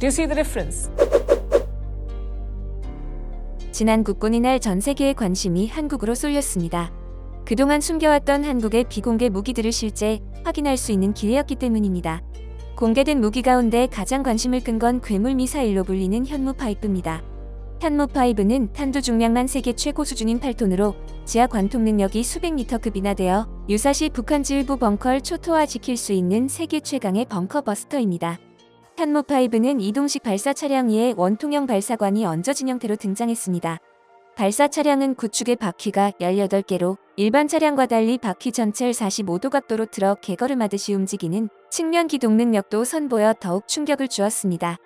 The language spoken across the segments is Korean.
Do you see the difference? 지난 국군의 날 전 세계의 관심이 한국으로 쏠렸습니다. 그동안 숨겨왔던 한국의 비공개 무기들을 실제 확인할 수 있는 기회였기 때문입니다. 공개된 무기 가운데 가장 관심을 끈 건 괴물 미사일로 불리는 현무 파이프입니다. 현무 파이브는 탄두 중량만 세계 최고 수준인 8톤으로 지하 관통 능력이 수백 미터급이나 되어 유사시 북한 지휘부 벙커를 초토화 지킬 수 있는 세계 최강의 벙커 버스터입니다. 현무 파이브는 이동식 발사 차량 위에 원통형 발사관이 얹어진 형태로 등장했습니다. 발사 차량은 구축의 바퀴가 18개로 일반 차량과 달리 바퀴 전체를 45도 각도로 틀어 개걸음하듯이 움직이는 측면 기동 능력도 선보여 더욱 충격을 주었습니다.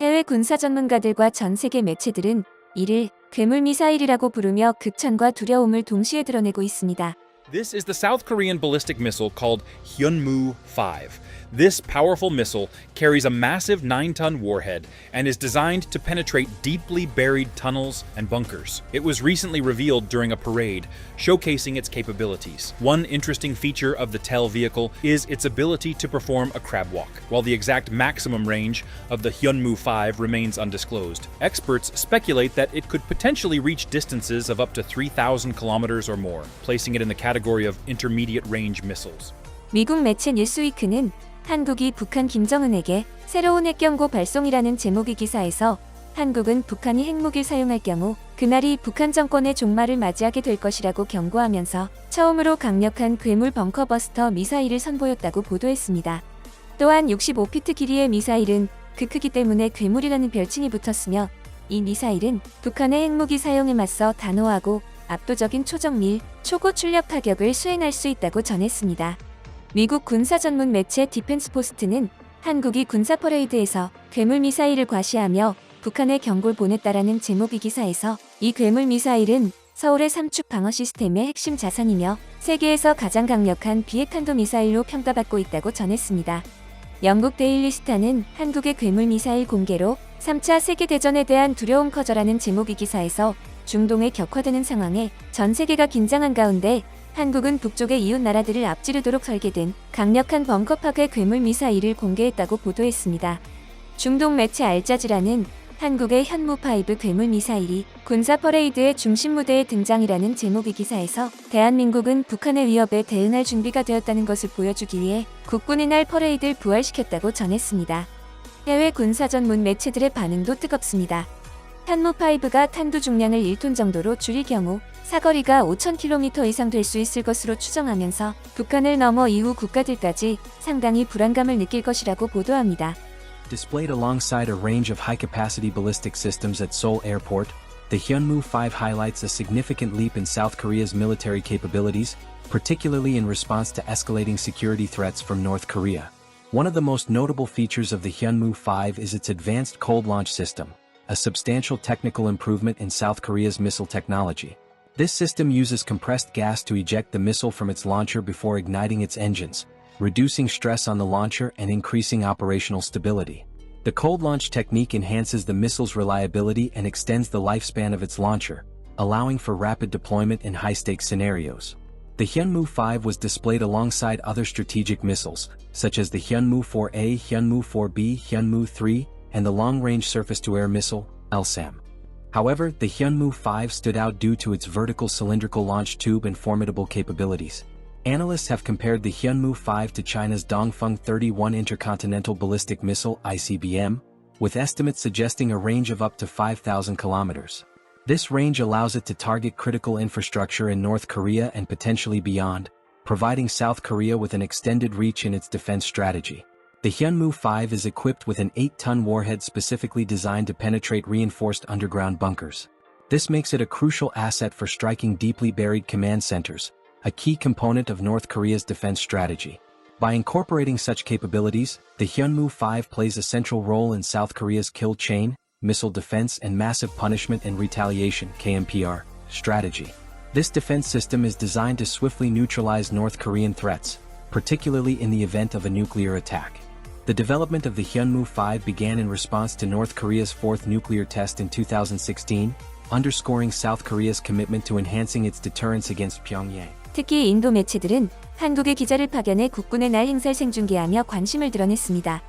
해외 군사 전문가들과 전 세계 매체들은 이를 괴물 미사일이라고 부르며 극찬과 두려움을 동시에 드러내고 있습니다. This is the South Korean ballistic missile called Hyunmoo 5. This powerful missile carries a massive 9 ton warhead and is designed to penetrate deeply buried tunnels and bunkers. It was recently revealed during a parade, showcasing its capabilities. One interesting feature of the TEL vehicle is its ability to perform a crab walk, while the exact maximum range of the Hyunmoo 5 remains undisclosed. Experts speculate that it could potentially reach distances of up to 3,000 kilometers or more, placing it in the category of intermediate range missiles. 미국 매체 뉴스위크는 한국이 북한 김정은에게 새로운 핵경고 발송이라는 제목의 기사에서 한국은 북한이 핵무기를 사용할 경우 그날이 북한 정권의 종말을 맞이하게 될 것이라고 경고하면서 처음으로 강력한 괴물 벙커버스터 미사일을 선보였다고 보도했습니다. 또한 65피트 길이의 미사일은 그 크기 때문에 괴물이라는 별칭이 붙었으며 이 미사일은 북한의 핵무기 사용에 맞서 단호하고 압도적인 초정밀, 초고 출력 타격을 수행할 수 있다고 전했습니다. 미국 군사 전문 매체 디펜스 포스트는 한국이 군사 퍼레이드에서 괴물 미사일을 과시하며 북한에 경고를 보냈다라는 제목의 기사에서 이 괴물 미사일은 서울의 삼축 방어 시스템의 핵심 자산이며 세계에서 가장 강력한 비핵탄도 미사일로 평가받고 있다고 전했습니다. 영국 데일리 스타는 한국의 괴물 미사일 공개로 3차 세계대전에 대한 두려움 커져라는 제목의 기사에서 중동의 격화되는 상황에 전 세계가 긴장한 가운데 한국은 북쪽의 이웃 나라들을 앞지르도록 설계된 강력한 벙커 파괴 괴물 미사일을 공개했다고 보도했습니다. 중동 매체 알자지라는 한국의 현무 파이브 괴물 미사일이 군사 퍼레이드의 중심 무대에 등장이라는 제목의 기사에서 대한민국은 북한의 위협에 대응할 준비가 되었다는 것을 보여주기 위해 국군의 날 퍼레이드를 부활시켰다고 전했습니다. 해외 군사 전문 매체들의 반응도 뜨겁습니다. 현무5가 탄두 중량을 1톤 정도로 줄일 경우 사거리가 5,000km 이상 될 수 있을 것으로 추정하면서 북한을 넘어 이후 국가들까지 상당히 불안감을 느낄 것이라고 보도합니다. Displayed alongside a range of high-capacity ballistic systems at Seoul Airport, the Hyunmoo 5 highlights a significant leap in South Korea's military capabilities, particularly in response to escalating security threats from North Korea. One of the most notable features of the Hyunmoo 5 is its advanced cold launch system, a substantial technical improvement in South Korea's missile technology. This system uses compressed gas to eject the missile from its launcher before igniting its engines, reducing stress on the launcher and increasing operational stability. The cold launch technique enhances the missile's reliability and extends the lifespan of its launcher, allowing for rapid deployment in high-stakes scenarios. The Hyunmoo 5 was displayed alongside other strategic missiles, such as the Hyunmoo 4A, Hyunmoo 4B, Hyunmoo 3, and the Long-Range Surface-to-Air Missile, LSAM. However, the Hyunmoo 5 stood out due to its vertical cylindrical launch tube and formidable capabilities. Analysts have compared the Hyunmoo 5 to China's Dongfeng 31 Intercontinental Ballistic Missile ICBM, with estimates suggesting a range of up to 5,000 kilometers. This range allows it to target critical infrastructure in North Korea and potentially beyond, providing South Korea with an extended reach in its defense strategy. The Hyunmoo 5 is equipped with an 8-ton warhead specifically designed to penetrate reinforced underground bunkers. This makes it a crucial asset for striking deeply buried command centers, a key component of North Korea's defense strategy. By incorporating such capabilities, the Hyunmoo 5 plays a central role in South Korea's kill chain, missile defense and massive punishment and retaliation KMPR, strategy. This defense system is designed to swiftly neutralize North Korean threats, particularly in the event of a nuclear attack. The development of the Hyunmoo 5 began in response to North Korea's fourth nuclear test in 2016, underscoring South Korea's commitment to enhancing its deterrence against Pyongyang. 특히 인도 매체들은 한국의 기자를 파견해 국군의 날 행사를 생중계하며 관심을 드러냈습니다.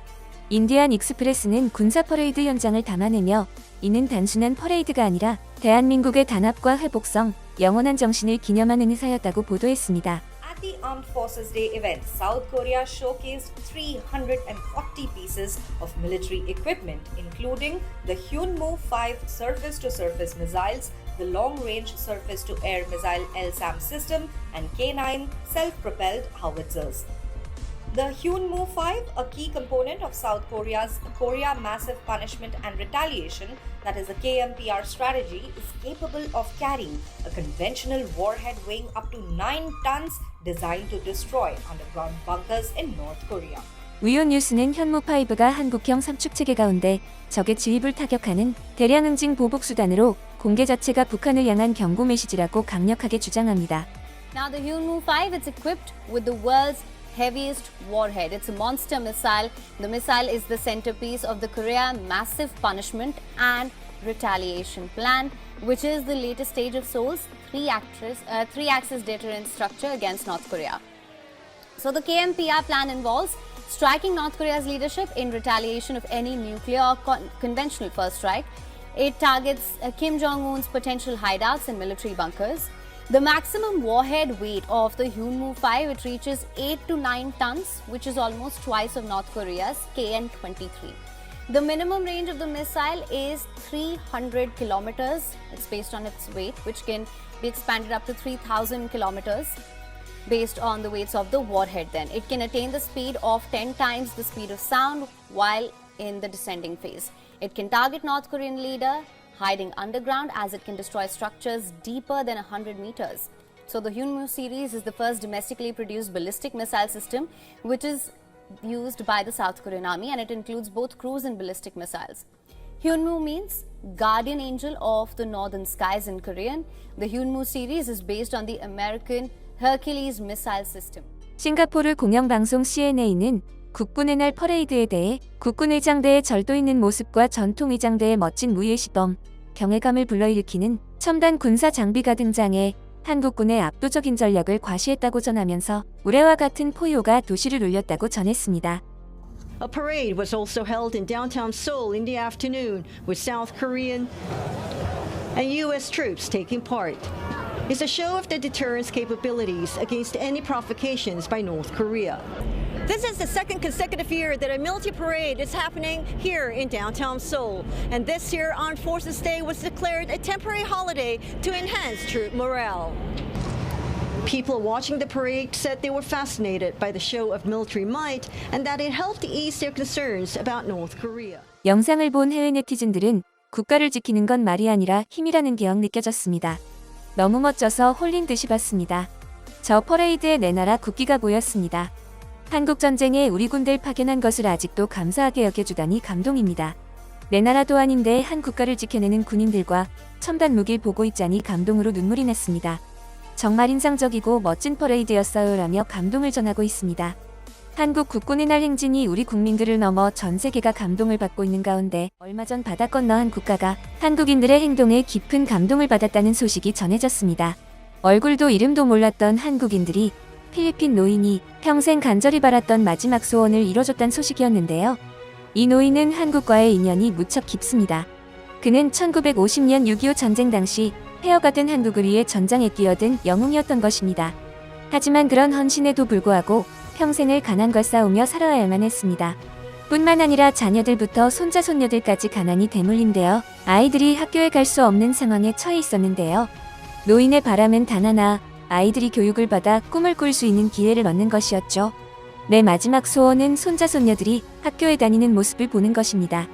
인디안 익스프레스는 군사 퍼레이드 현장을 담아내며 이는 단순한 퍼레이드가 아니라 대한민국의 단합과 회복성, 영원한 정신을 기념하는 행사였다고 보도했습니다. The Armed Forces Day event, South Korea showcased 340 pieces of military equipment, including the Hyunmoo 5 surface to surface missiles, the long range surface to air missile LSAM system, and K 9 self propelled howitzers. The Hyunmoo 5, a key component of South Korea's Korea Massive Punishment and Retaliation, that is the KMPR strategy, is capable of carrying a conventional warhead weighing up to 9 tons designed to destroy underground bunkers in North Korea. 위온 뉴스는 현무5가 한국형 삼축 체계 가운데 적의 지휘부를 타격하는 대량 응징 보복 수단으로 공개 자체가 북한을 향한 경고 메시지라고 강력하게 주장합니다. Now, the Hyunmoo 5 is equipped with the world's heaviest warhead. It's a monster missile. The missile is the centerpiece of the Korea Massive Punishment and Retaliation Plan, which is the latest stage of Seoul's three-axis uh, deterrence structure against North Korea. So the KMPR plan involves striking North Korea's leadership in retaliation of any nuclear or con- conventional first strike. It targets uh, Kim Jong Un's potential hideouts and military bunkers. The maximum warhead weight of the Hyunmoo 5 it reaches 8 to 9 tons, which is almost twice of North Korea's KN-23. The minimum range of the missile is 300 kilometers. It's based on its weight, which can be expanded up to 3,000 kilometers based on the weights of the warhead then it can attain the speed of 10 times the speed of sound while in the descending phase it can target north korean leader hiding underground as it can destroy structures deeper than 100 meters so the Hyunmoo series is the first domestically produced ballistic missile system which is used by the south korean army and it includes both cruise and ballistic missiles Hyunmoo means guardian angel of the northern skies in Korean. The Hyunmoo series is based on the American Hercules missile system. 싱가포르 공영방송 CNA는 국군의 날 퍼레이드에 대해 국군 의장대의 절도 있는 모습과 전통 의장대의 멋진 무예 시범, 경외감을 불러일으키는 첨단 군사 장비가 등장해 한국군의 압도적인 전력을 과시했다고 전하면서 우레와 같은 포효가 도시를 울렸다고 전했습니다. A parade was also held in downtown Seoul in the afternoon with South Korean and U.S. troops taking part. It's a show of the deterrence capabilities against any provocations by North Korea. This is the second consecutive year that a military parade is happening here in downtown Seoul. And this year, Armed Forces Day was declared a temporary holiday to enhance troop morale. People watching the parade said they were fascinated by the show of military might and that it helped ease their concerns about North Korea. 영상을 본 해외 네티즌들은 국가를 지키는 건 말이 아니라 힘이라는 게역 느껴졌습니다. 너무 멋져서 홀린 듯이 봤습니다. 저 퍼레이드에 내 나라 국기가 보였습니다. 한국 전쟁에 우리 군대를 파견한 것을 아직도 감사하게 여겨주다니 감동입니다. 내 나라도 아닌데 한 국가를 지켜내는 군인들과 첨단 무기를 보고 있자니 감동으로 눈물이 났습니다. 정말 인상적이고 멋진 퍼레이드였어요라며 감동을 전하고 있습니다. 한국 국군의 날 행진이 우리 국민들을 넘어 전 세계가 감동을 받고 있는 가운데 얼마 전 바다 건너 한 국가가 한국인들의 행동에 깊은 감동을 받았다는 소식이 전해졌습니다. 얼굴도 이름도 몰랐던 한국인들이 필리핀 노인이 평생 간절히 바랐던 마지막 소원을 이뤄줬다는 소식이었는데요. 이 노인은 한국과의 인연이 무척 깊습니다. 그는 1950년 6.25 전쟁 당시 된 한국을 위해 전장에 뛰어든 영웅이었던 것입니다. 하지만 그런 헌신에도 불구하고 평생을 가난과 싸우며 살아야만 했습니다. 뿐만 아니라 자녀들부터 손자 손녀들까지 가난이 대물림되어 아이들이 학교에 갈 수 없는 상황에 처해 있었는데요. 노인의 바람은 단 하나, 아이들이 교육을 받아 꿈을 꿀 수 있는 기회를 얻는 것이었죠. 내 마지막 소원은 손자 손녀들이 학교에 다니는 모습을 보는 것입니다.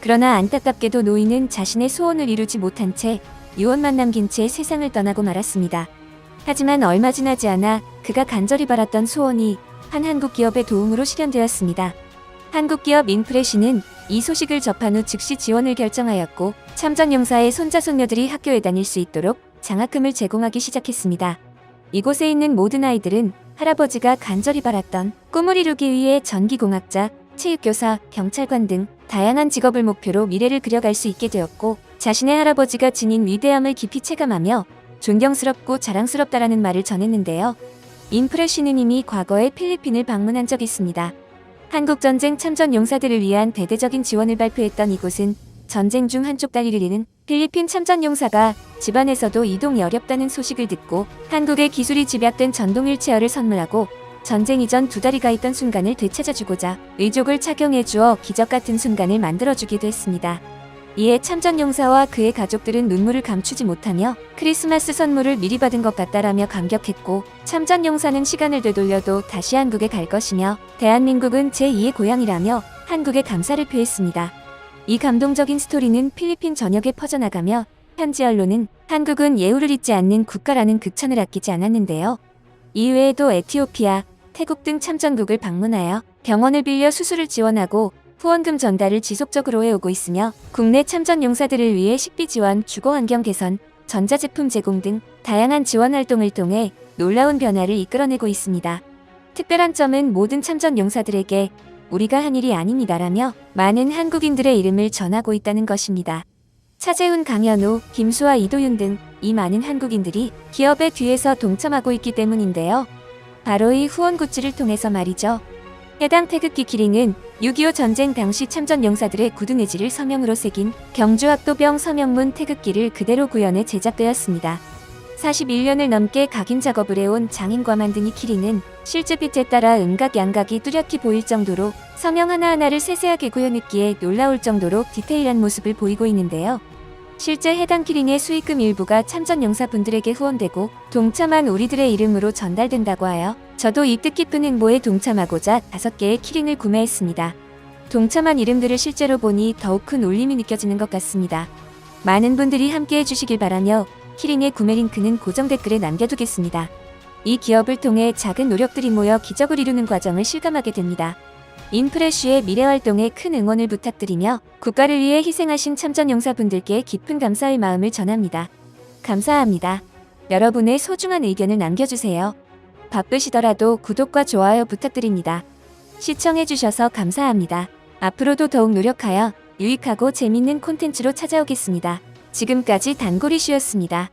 그러나 안타깝게도 노인은 자신의 소원을 이루지 못한 채 유언만 남긴 채 세상을 떠나고 말았습니다. 하지만 얼마 지나지 않아 그가 간절히 바랐던 소원이 한 한국 기업의 도움으로 실현되었습니다. 한국 기업 인프레시는 이 소식을 접한 후 즉시 지원을 결정하였고 참전 용사의 손자 손녀들이 학교에 다닐 수 있도록 장학금을 제공하기 시작했습니다. 이곳에 있는 모든 아이들은 할아버지가 간절히 바랐던 꿈을 이루기 위해 전기공학자, 체육교사, 경찰관 등 다양한 직업을 목표로 미래를 그려갈 수 있게 되었고 자신의 할아버지가 지닌 위대함을 깊이 체감하며 존경스럽고 자랑스럽다라는 말을 전했는데요. 인프레시는 이미 과거에 필리핀을 방문한 적이 있습니다. 한국전쟁 참전 용사들을 위한 대대적인 지원을 발표했던 이곳은 전쟁 중 한쪽 다리를 잃은 필리핀 참전 용사가 집안에서도 이동이 어렵다는 소식을 듣고 한국의 기술이 집약된 전동 휠체어를 선물하고 전쟁 이전 두 다리가 있던 순간을 되찾아주고자 의족을 착용해 주어 기적 같은 순간을 만들어주기도 했습니다. 이에 참전 용사와 그의 가족들은 눈물을 감추지 못하며 크리스마스 선물을 미리 받은 것 같다라며 감격했고 참전 용사는 시간을 되돌려도 다시 한국에 갈 것이며 대한민국은 제2의 고향이라며 한국에 감사를 표했습니다. 이 감동적인 스토리는 필리핀 전역에 퍼져나가며 현지 언론은 한국은 예우를 잊지 않는 국가라는 극찬을 아끼지 않았는데요. 이외에도 에티오피아, 태국 등 참전국을 방문하여 병원을 빌려 수술을 지원하고 후원금 전달을 지속적으로 해오고 있으며 국내 참전 용사들을 위해 식비 지원, 주거 환경 개선, 전자제품 제공 등 다양한 지원 활동을 통해 놀라운 변화를 이끌어내고 있습니다. 특별한 점은 모든 참전 용사들에게 우리가 한 일이 아닙니다라며 많은 한국인들의 이름을 전하고 있다는 것입니다. 차재훈, 강현우, 김수아, 이도윤 등 이 많은 한국인들이 기업의 뒤에서 동참하고 있기 때문인데요. 바로 이 후원 굿즈를 통해서 말이죠. 해당 태극기 키링은 6.25 전쟁 당시 참전 용사들의 굳은 의지를 서명으로 새긴 경주학도병 서명문 태극기를 그대로 구현해 제작되었습니다. 41년을 넘게 각인 작업을 해온 장인과 만든 이 키링은 실제 빛에 따라 음각 양각이 뚜렷이 보일 정도로 서명 하나하나를 세세하게 구현했기에 놀라울 정도로 디테일한 모습을 보이고 있는데요. 실제 해당 키링의 수익금 일부가 참전 용사분들에게 후원되고 동참한 우리들의 이름으로 전달된다고 하여 저도 이 뜻깊은 행보에 동참하고자 다섯 개의 키링을 구매했습니다. 동참한 이름들을 실제로 보니 더욱 큰 울림이 느껴지는 것 같습니다. 많은 분들이 함께 해 주시길 바라며 키링의 구매 링크는 고정 댓글에 남겨두겠습니다. 이 기업을 통해 작은 노력들이 모여 기적을 이루는 과정을 실감하게 됩니다. 인프레쉬의 미래 활동에 큰 응원을 부탁드리며 국가를 위해 희생하신 참전 용사분들께 깊은 감사의 마음을 전합니다. 감사합니다. 여러분의 소중한 의견을 남겨주세요. 바쁘시더라도 구독과 좋아요 부탁드립니다. 시청해주셔서 감사합니다. 앞으로도 더욱 노력하여 유익하고 재밌는 콘텐츠로 찾아오겠습니다. 지금까지 단골이슈였습니다.